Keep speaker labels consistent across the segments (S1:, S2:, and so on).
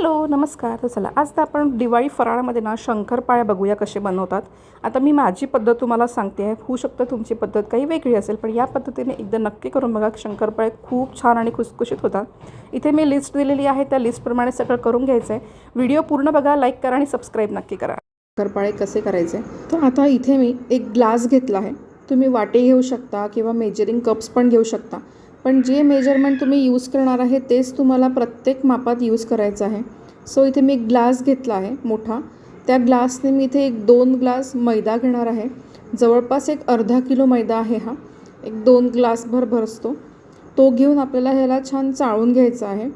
S1: Hello नमस्कार. तर चला आज तर आपण दिवाळी फराळामध्ये ना शंकरपाळ्या बघूया कसे बनवतात. आता मी माझी पद्धत तुम्हाला सांगते आहे. होऊ शकतं तुमची पद्धत काही वेगळी असेल पण या पद्धतीने एकदा नक्की करून बघा शंकरपाळे खूप छान आणि खुसखुशीत होतात. इथे मी लिस्ट दिलेली आहे त्या लिस्टप्रमाणे सगळं करून घ्यायचं आहे व्हिडिओ पूर्ण बघा लाईक करा आणि सबस्क्राईब नक्की करा. शंकरपाळे कसे करायचे? तर आता इथे मी एक ग्लास घेतला आहे. तुम्ही वाटे घेऊ शकता किंवा मेजरिंग कप्स पण घेऊ शकता. पण जे मेजरमेंट तुम्ही यूज करणार आहे तेच तुम्हाला प्रत्येक मापात यूज करायचं आहे. सो इथे मी एक ग्लास घेतला आहे मोठा. त्या ग्लासने मी इथे एक दोन ग्लास मैदा घेणार आहे. जवळपास एक अर्धा किलो मैदा आहे हा. एक दोन ग्लासभर भरसतो. तो घेऊन आपल्याला ह्याला छान चाळून घ्यायचा आहे.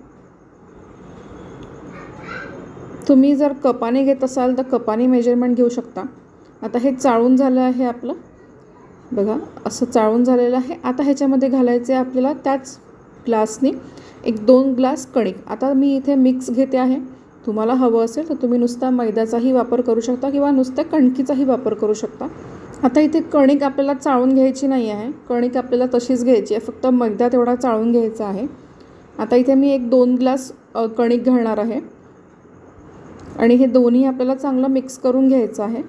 S1: तुम्ही जर कपाने घेत असाल तर कपाने मेजरमेंट घेऊ शकता. आता हे चाळून झालं आहे आपलं. बघा असं चाळून झालेलं आहे. आता ह्याच्यामध्ये घालायचे आहे आपल्याला त्याच ग्लासनी एक दोन ग्लास कणिक. आता मी इथे मिक्स घेते आहे. तुम्हाला हवं असेल तर तुम्ही नुसता मैद्याचाही वापर करू शकता किंवा नुसत्या कणकीचाही वापर करू शकता. आता इथे कणिक आपल्याला चाळून घ्यायची नाही आहे. कणिक आपल्याला तशीच घ्यायची आहे. फक्त मैदा तेवढा चाळून घ्यायचा आहे. आता इथे मी एक दोन ग्लास कणिक घालणार आहे. आणि हे दोन्ही आपल्याला चांगलं मिक्स करून घ्यायचं आहे.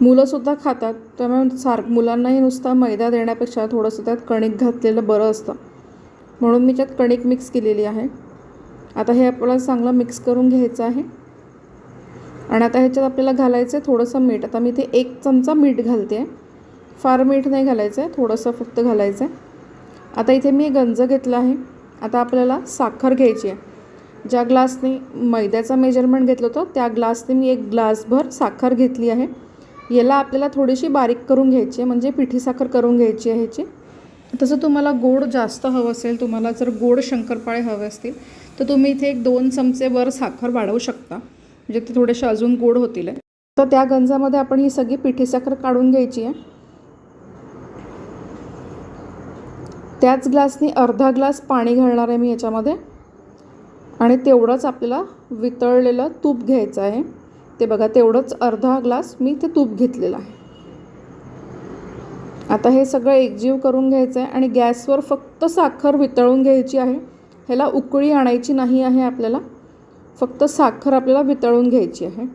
S1: मुलंसुद्धा खातात. त्यामुळे सार मुलांनाही नुसता मैदा देण्यापेक्षा थोडंसं त्यात कणिक घातलेलं बरं असतं. म्हणून मी त्यात कणिक मिक्स केलेली आहे. आता हे आपल्याला चांगलं मिक्स करून घ्यायचं आहे. आणि आता ह्याच्यात आपल्याला घालायचं आहे थोडंसं मीठ. आता मी इथे एक चमचा मीठ घालते. आहे फार मीठ नाही घालायचं आहे थोडंसं फक्त घालायचं आहे आता इथे मी गंज घेतला आहे. आता आपल्याला साखर घ्यायची आहे. ज्या ग्लासने मैद्याचा मेजरमेंट घेतलं होतं त्या ग्लासने मी एक ग्लासभर साखर घेतली आहे. याला आपल्याला थोडीशी बारीक करून घ्यायची आहे म्हणजे पिठी साखर करून घ्यायची आहे ह्याची. तसं तुम्हाला गोड जास्त हवं असेल तुम्हाला जर गोड शंकरपाळे हवे असतील तर तुम्ही इथे एक दोन चमचे वर साखर वाढवू शकता. म्हणजे ते थोडेसे अजून गोड होतील. तर त्या गंजामध्ये आपण ही सगळी पिठी साखर काढून घ्यायची आहे. त्याच ग्लासनी अर्धा ग्लास पाणी घालणार आहे मी याच्यामध्ये. आणि तेवढंच आपल्याला वितळलेलं तूप घ्यायचं आहे. ते बघा तेवढंच अर्धा ग्लास मी ते तूप घेतलेलं आहे. आता हे सगळं एकजीव करून घ्यायचं आहे आणि गॅसवर फक्त साखर वितळून घ्यायची आहे. ह्याला उकळी आणायची नाही आहे आपल्याला. फक्त साखर आपल्याला वितळून घ्यायची आहे.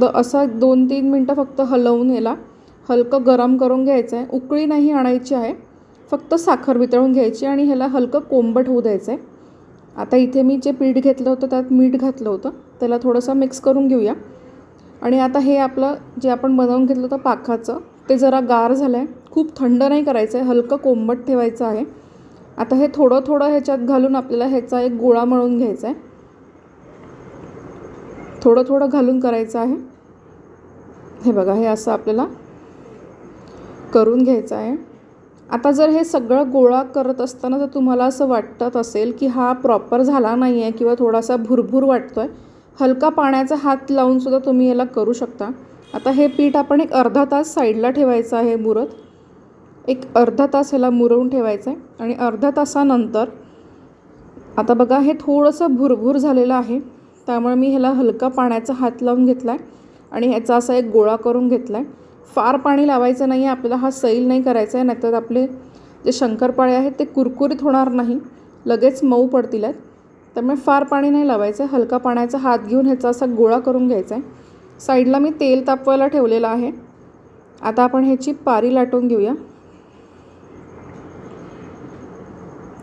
S1: तर असं दोन तीन मिनटं फक्त हलवून याला हलकं गरम करून घ्यायचं आहे उकळी नाही आणायची आहे. फक्त साखर वितळून घ्यायची आणि ह्याला हलकं कोंबट होऊ द्यायचं आहे आता इथे मी जे पीठ घेतलं होतं त्यात मीठ घातलं होतं. त्याला थोडंसं मिक्स करून घेऊया. आणि आता हे आपलं जे आपण बनवून घेतलं होतं पाखाचं ते जरा गार झालं आहे खूप थंड नाही करायचं आहे हलकं कोंबट ठेवायचं आहे. आता हे थोडं थोडं ह्याच्यात घालून आपल्याला ह्याचा एक गोळा मळून घ्यायचा आहे थोडं थोडं घालून करायचं आहे. हे बघा हे असं आपल्याला करून घ्यायचं आहे आता जर हे सगळं गोळा करत असताना जर तुम्हाला असं वाटत असेल की हा प्रॉपर झाला नाही आहे किंवा थोडासा भुरभुर वाटतो आहे हलका पाण्याचा हात लावूनसुद्धा तुम्ही याला करू शकता. आता हे पीठ आपण एक अर्धा तास साईडला ठेवायचं आहे मुरत. एक अर्धा तास ह्याला मुरवून ठेवायचं आहे आणि अर्ध्या तासानंतर आता बघा हे थोडंसं भुरभुर झालेलं आहे. त्यामुळे मी ह्याला हलका पाण्याचा हात लावून घेतला आहे आणि ह्याचा असा एक गोळा करून घेतला आहे फार पाणी लावायचं नाही आहे आपल्याला हा सैल नाही करायचा आहे नाहीतर आपले जे शंकरपाळे आहेत ते कुरकुरीत होणार नाही. लगेच मऊ पडतील आहेत. त्यामुळे फार पाणी नाही लावायचं आहे हलका पाण्याचा हात घेऊन ह्याचा असा गोळा करून घ्यायचा आहे साईडला मी तेल तापवायला ठेवलेलं आहे. आता आपण ह्याची पारी लाटून घेऊया.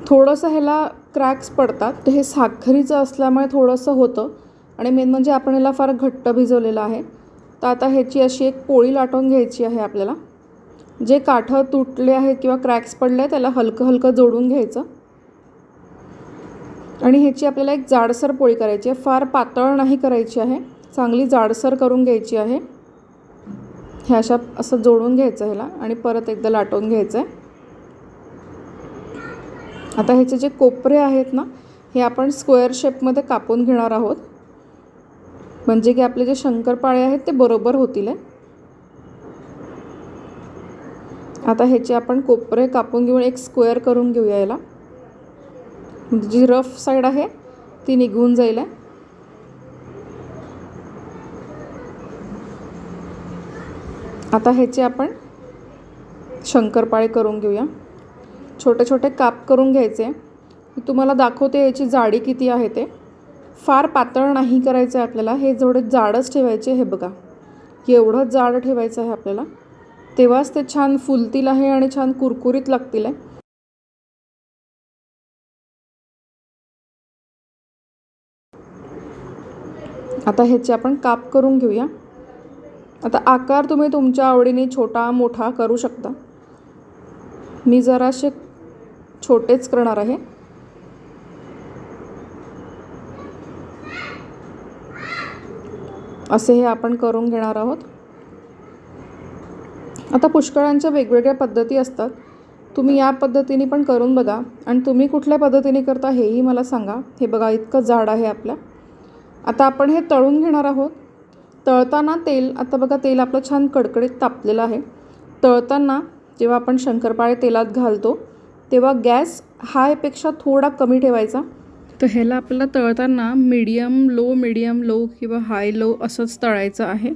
S1: थोडंसं ह्याला क्रॅक्स पडतात. तर हे साखरीचं असल्यामुळे थोडंसं होतं. आणि मेन म्हणजे आपण ह्याला फार घट्ट भिजवलेलं आहे. तर आता ह्याची अशी एक पोळी लाटून घ्यायची आहे आपल्याला. जे काठं तुटले आहेत किंवा क्रॅक्स पडले आहेत त्याला हलकं हलकं जोडून घ्यायचं. आणि ह्याची आपल्याला एक जाडसर पोळी करायची आहे. फार पातळ नाही करायची आहे. चांगली जाडसर करून घ्यायची आहे. ह्या अशा असं जोडून घ्यायचं ह्याला आणि परत एकदा लाटून घ्यायचं आहे आता ह्याचे जे कोपरे आहेत ना हे आपण स्क्वेअर शेपमध्ये कापून घेणार आहोत. म्हणजे की आपले जे शंकरपाळे आहेत ते बरोबर होतील आहे आता ह्याचे आपण कोपरे कापून घेऊन एक स्क्वेअर करून घेऊया याला म्हणजे जी रफ साईड आहे ती निघून जाईल. आहे आता ह्याचे आपण शंकरपाळे करून घेऊया. छोटे छोटे काप करून घ्यायचे. मी तुम्हाला दाखवते याची जाडी किती आहे ते. फार पातळ नाही करायचं आहे आपल्याला. हे जेवढे जाडच ठेवायचे हे बघा. एवढं जाड ठेवायचं आहे आपल्याला. तेव्हाच ते छान फुलतील आहे आणि छान कुरकुरीत लागतील आहे. आता ह्याचे आपण काप करून घेऊया. आता आकार तुम्ही तुमच्या आवडीने छोटा मोठा करू शकता. मी जरासे छोटेच करणार आहे. असे हे आपण करून घेणार आहोत. आता पुष्कळांच्या वेगवेगळ्या पद्धती असतात. तुम्ही या पद्धतीने पण करून बघा आणि तुम्ही कुठल्या पद्धतीने करता हेही मला सांगा. हे बघा इतकं जाड आहे आपल्या आता आपण हे तळून घेणार आहोत. तळताना तेल आता बघा तेल आपलं छान कडकडीत तापलेलं आहे. तळताना जेव्हा आपण शंकरपाळे तेलात घालतो तेव्हा गॅस हायपेक्षा थोडा कमी ठेवायचा. तर ह्याला आपल्याला तळताना मीडियम लो मीडियम लो किंवा हाय लो असंच तळायचं आहे.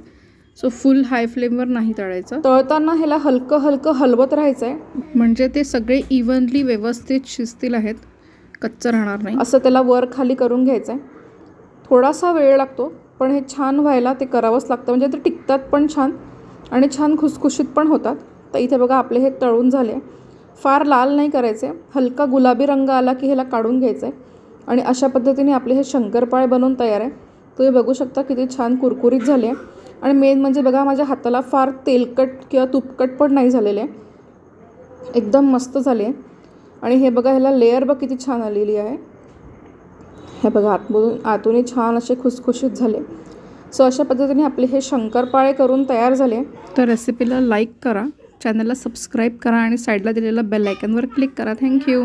S1: सो फुल हाय फ्लेमवर नाही तळायचं. तळताना ह्याला हलकं हलकं हलवत राहायचं आहे म्हणजे ते सगळे इव्हनली व्यवस्थित शिजतील आहेत. कच्चं राहणार नाही. असं त्याला वर खाली करून घ्यायचं आहे थोडासा वेळ लागतो पण हे छान व्हायला ते करावंच लागतं. म्हणजे ते टिकतात पण छान आणि छान खुसखुशीत पण होतात. तर इथे बघा आपले हे तळून झाले. फार लाल नाही करायचे. हलका गुलाबी रंग आला की ह्याला काढून घ्यायचं. आहे आणि अशा पद्धतीने आपले हे शंकरपाळे बनवून तयार आहे. तुम्ही बघू शकता किती छान कुरकुरीत झाले. आहे आणि मेन म्हणजे बघा माझ्या हाताला फार तेलकट किंवा तुपकट पण नाही झालेले. आहे एकदम मस्त झाले. आहे आणि हे बघा ह्याला लेअर बघ किती छान आलेली आहे. हे बघा आतमधून आतूनही छान असे खुसखुशीत झाले. सो अशा पद्धतीने आपले हे शंकरपाळे करून तयार झाले. तर रेसिपीला लाईक करा चॅनलला सबस्क्राईब करा आणि साईडला दिलेल्या बेल आयकनवर क्लिक करा. Thank you